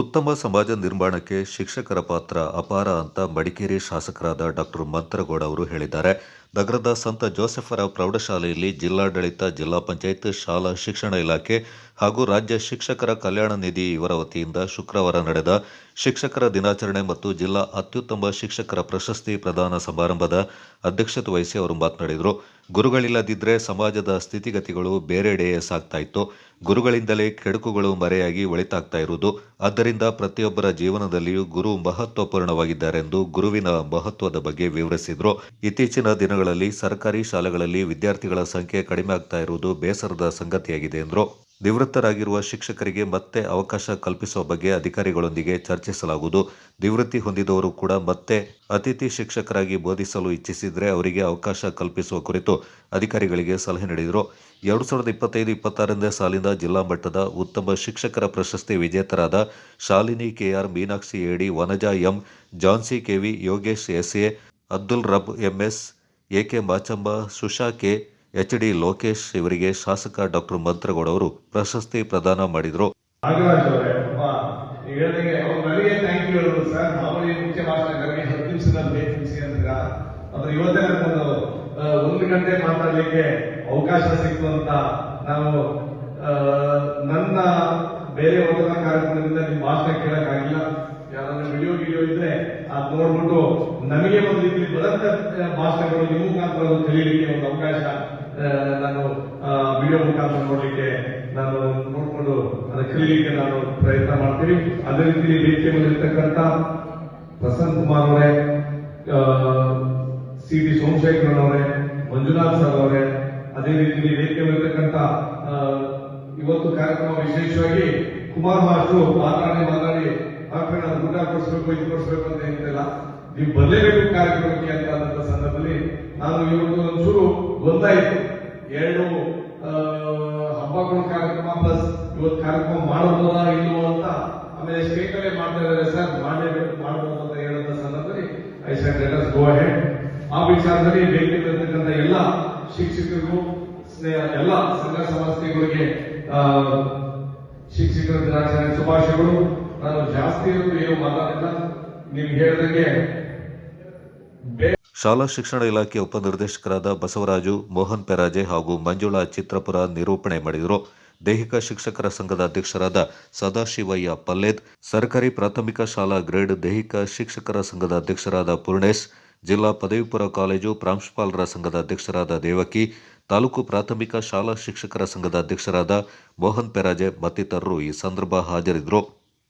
ಉತ್ತಮ ಸಮಾಜ ನಿರ್ಮಾಣಕ್ಕೆ ಶಿಕ್ಷಕರ ಪಾತ್ರ ಅಪಾರ ಅಂತ ಮಡಿಕೇರಿ ಶಾಸಕರಾದ ಡಾಕ್ಟರ್ ಮಂತ್ರಗೌಡ ಅವರು ಹೇಳಿದ್ದಾರೆ. ನಗರದ ಸಂತ ಜೋಸೆಫರ ಪ್ರೌಢಶಾಲೆಯಲ್ಲಿ ಜಿಲ್ಲಾಡಳಿತ, ಜಿಲ್ಲಾ ಪಂಚಾಯತ್, ಶಾಲಾ ಶಿಕ್ಷಣ ಇಲಾಖೆ ಹಾಗೂ ರಾಜ್ಯ ಶಿಕ್ಷಕರ ಕಲ್ಯಾಣ ನಿಧಿ ಇವರ ವತಿಯಿಂದ ಶುಕ್ರವಾರ ನಡೆದ ಶಿಕ್ಷಕರ ದಿನಾಚರಣೆ ಮತ್ತು ಜಿಲ್ಲಾ ಅತ್ಯುತ್ತಮ ಶಿಕ್ಷಕರ ಪ್ರಶಸ್ತಿ ಪ್ರದಾನ ಸಮಾರಂಭದ ಅಧ್ಯಕ್ಷತೆ ವಹಿಸಿ ಅವರು ಮಾತನಾಡಿದರು. ಗುರುಗಳಿಲ್ಲದಿದ್ದರೆ ಸಮಾಜದ ಸ್ಥಿತಿಗತಿಗಳು ಬೇರೆಡೆಯೇ ಸಾಗ್ತಾ ಇತ್ತು. ಗುರುಗಳಿಂದಲೇ ಕೆಡುಕುಗಳು ಮರೆಯಾಗಿ ಒಳಿತಾಗ್ತಾ ಇರುವುದು. ಆದ್ದರಿಂದ ಪ್ರತಿಯೊಬ್ಬರ ಜೀವನದಲ್ಲಿಯೂ ಗುರು ಮಹತ್ವಪೂರ್ಣವಾಗಿದ್ದಾರೆಂದು ಗುರುವಿನ ಮಹತ್ವದ ಬಗ್ಗೆ ವಿವರಿಸಿದರು. ಇತ್ತೀಚಿನ ದಿನಗಳಲ್ಲಿ ಸರ್ಕಾರಿ ಶಾಲೆಗಳಲ್ಲಿ ವಿದ್ಯಾರ್ಥಿಗಳ ಸಂಖ್ಯೆ ಕಡಿಮೆ ಆಗ್ತಾ ಇರುವುದು ಬೇಸರದ ಸಂಗತಿಯಾಗಿದೆ ಎಂದರು. ನಿವೃತ್ತರಾಗಿರುವ ಶಿಕ್ಷಕರಿಗೆ ಮತ್ತೆ ಅವಕಾಶ ಕಲ್ಪಿಸುವ ಬಗ್ಗೆ ಅಧಿಕಾರಿಗಳೊಂದಿಗೆ ಚರ್ಚಿಸಲಾಗುವುದು. ನಿವೃತ್ತಿ ಹೊಂದಿದವರು ಕೂಡ ಮತ್ತೆ ಅತಿಥಿ ಶಿಕ್ಷಕರಾಗಿ ಬೋಧಿಸಲು ಇಚ್ಛಿಸಿದರೆ ಅವರಿಗೆ ಅವಕಾಶ ಕಲ್ಪಿಸುವ ಕುರಿತು ಅಧಿಕಾರಿಗಳಿಗೆ ಸಲಹೆ ನೀಡಿದರು. ಎರಡು ಸಾವಿರದ ಇಪ್ಪತ್ತೈದು ಇಪ್ಪತ್ತಾರನೇ ಸಾಲಿನ ಜಿಲ್ಲಾ ಮಟ್ಟದ ಉತ್ತಮ ಶಿಕ್ಷಕರ ಪ್ರಶಸ್ತಿ ವಿಜೇತರಾದ Shalini K R, Meenakshi A D, Vanaja M, Jhansi K V Yogesh S A Abdul Rab M S A K Machamma Susha K, H D Lokesh ಇವರಿಗೆ ಶಾಸಕ ಡಾಕ್ಟರ್ ಮಂತ್ರಗೌಡ ಅವರು ಪ್ರಶಸ್ತಿ ಪ್ರದಾನ ಮಾಡಿದರು. ಒಂದು ಗಂಟೆ ಮಾತಾಡಲಿಕ್ಕೆ ಅವಕಾಶ ಸಿಕ್ತು ಅಂತ ನಾವು ನನ್ನ ಬೇರೆ ಓದನ ಕಾರ್ಯಕ್ರಮದಿಂದ ನಿಮ್ಮ ಭಾಷಣ ಕೇಳಕ್ಕಾಗಿಲ್ಲ. ವಿಡಿಯೋ ಗಿಡಿಯೋ ಇದ್ರೆ ಅದ್ ನೋಡ್ಬಿಟ್ಟು ನಮಗೆ ಒಂದು ರೀತಿ ಬದಂತ ಭಾಷೆಗಳು ನಿಮ್ಮ ಮುಖಾಂತರ ಕಲೀಲಿಕ್ಕೆ ಒಂದು ಅವಕಾಶ ನಾನು ವಿಡಿಯೋ ಮುಖಾಂತರ ನೋಡ್ಲಿಕ್ಕೆ ನಾನು ನೋಡ್ಕೊಂಡು ಕಲೀಲಿಕ್ಕೆ ನಾನು ಪ್ರಯತ್ನ ಮಾಡ್ತೀನಿ. ಅದೇ ರೀತಿ ವೇದಿಕೆ ಬಂದಿರತಕ್ಕಂತ ಪ್ರಸನ್ನ ಕುಮಾರ್ ಅವರೇ ಸಿ ಟಿ ಸೋಮಶೇಖರನ್ ಅವರೇ ಮಂಜುನಾಥ್ ಸರ್ ಅವರೇ ಅದೇ ರೀತಿ ವೇದಿಕೆ ಬಂದಿರತಕ್ಕಂತ ಆ, ಇವತ್ತು ಕಾರ್ಯಕ್ರಮ ವಿಶೇಷವಾಗಿ ಕುಮಾರ್ ಮಾಸ್ಟ್ರು ಮಾತಾಡಿ ಮಾತಾಡಿ ನಾನು ಊಟ ಕೊಡಿಸ್ಬೇಕು, ಇದು ಕೊಡಿಸ್ಬೇಕು ಅಂತ ಹೇಳ್ತಿಲ್ಲ. ನೀವು ಬರಲೇಬೇಕು ಕಾರ್ಯಕ್ರಮಕ್ಕೆ ಅಂತ ಸಂದರ್ಭದಲ್ಲಿ ನಾನು ಇವತ್ತು ಒಂಚೂರು ಗೊಂದಾಯಿತು. ಎರಡು ಹಬ್ಬಗಳ ಕಾರ್ಯಕ್ರಮ ಪ್ಲಸ್ ಇವತ್ತು ಕಾರ್ಯಕ್ರಮ ಮಾಡಬಹುದಾ, ಇಲ್ವೋ ಅಂತ ಆಮೇಲೆ ಸ್ಟೇಟ್ ಮಾಡ್ತಾ ಇದ್ದಾರೆ ಸರ್. ಮಾಡಲೇಬೇಕು ಮಾಡಬಹುದು ಅಂತ ಹೇಳೋದ ಸಂದರ್ಭದಲ್ಲಿ I said let go ahead ಆ ವಿಚಾರದಲ್ಲಿ ಬೇಕಿರತಕ್ಕಂಥ ಎಲ್ಲ ಶಿಕ್ಷಕರಿಗೂ ಸ್ನೇಹ, ಎಲ್ಲ ಸಂಘ ಸಂಸ್ಥೆಗಳಿಗೆ ಶಿಕ್ಷಕರ ದಿನಾಚರಣೆ ಶುಭಾಶಯಗಳು. ನಾನು ಜಾಸ್ತಿ ಏನು ಮಾತಾಡಿಲ್ಲ. ನಿಮ್ಗೆ ಶಾಲಾ ಶಿಕ್ಷಣ ಇಲಾಖೆ ಉಪನಿರ್ದೇಶಕರಾದ ಬಸವರಾಜು, ಮೋಹನ್ ಪೆರಾಜೆ ಹಾಗೂ ಮಂಜುಳಾ ಚಿತ್ರಪುರ ನಿರೂಪಣೆ ಮಾಡಿದರು. ದೈಹಿಕ ಶಿಕ್ಷಕರ ಸಂಘದ ಅಧ್ಯಕ್ಷರಾದ ಸದಾಶಿವಯ್ಯ ಪಲ್ಲೇದ್, ಸರ್ಕಾರಿ ಪ್ರಾಥಮಿಕ ಶಾಲಾ ಗ್ರೇಡ್ ದೈಹಿಕ ಶಿಕ್ಷಕರ ಸಂಘದ ಅಧ್ಯಕ್ಷರಾದ ಪೂರ್ಣೇಶ್, ಜಿಲ್ಲಾ ಪದವಿಪುರ ಕಾಲೇಜು ಪ್ರಾಂಶುಪಾಲರ ಸಂಘದ ಅಧ್ಯಕ್ಷರಾದ ದೇವಕಿ, ತಾಲೂಕು ಪ್ರಾಥಮಿಕ ಶಾಲಾ ಶಿಕ್ಷಕರ ಸಂಘದ ಅಧ್ಯಕ್ಷರಾದ ಮೋಹನ್ ಪೆರಾಜೆ ಮತ್ತಿತರರು ಈ ಸಂದರ್ಭ ಹಾಜರಿದ್ದರು.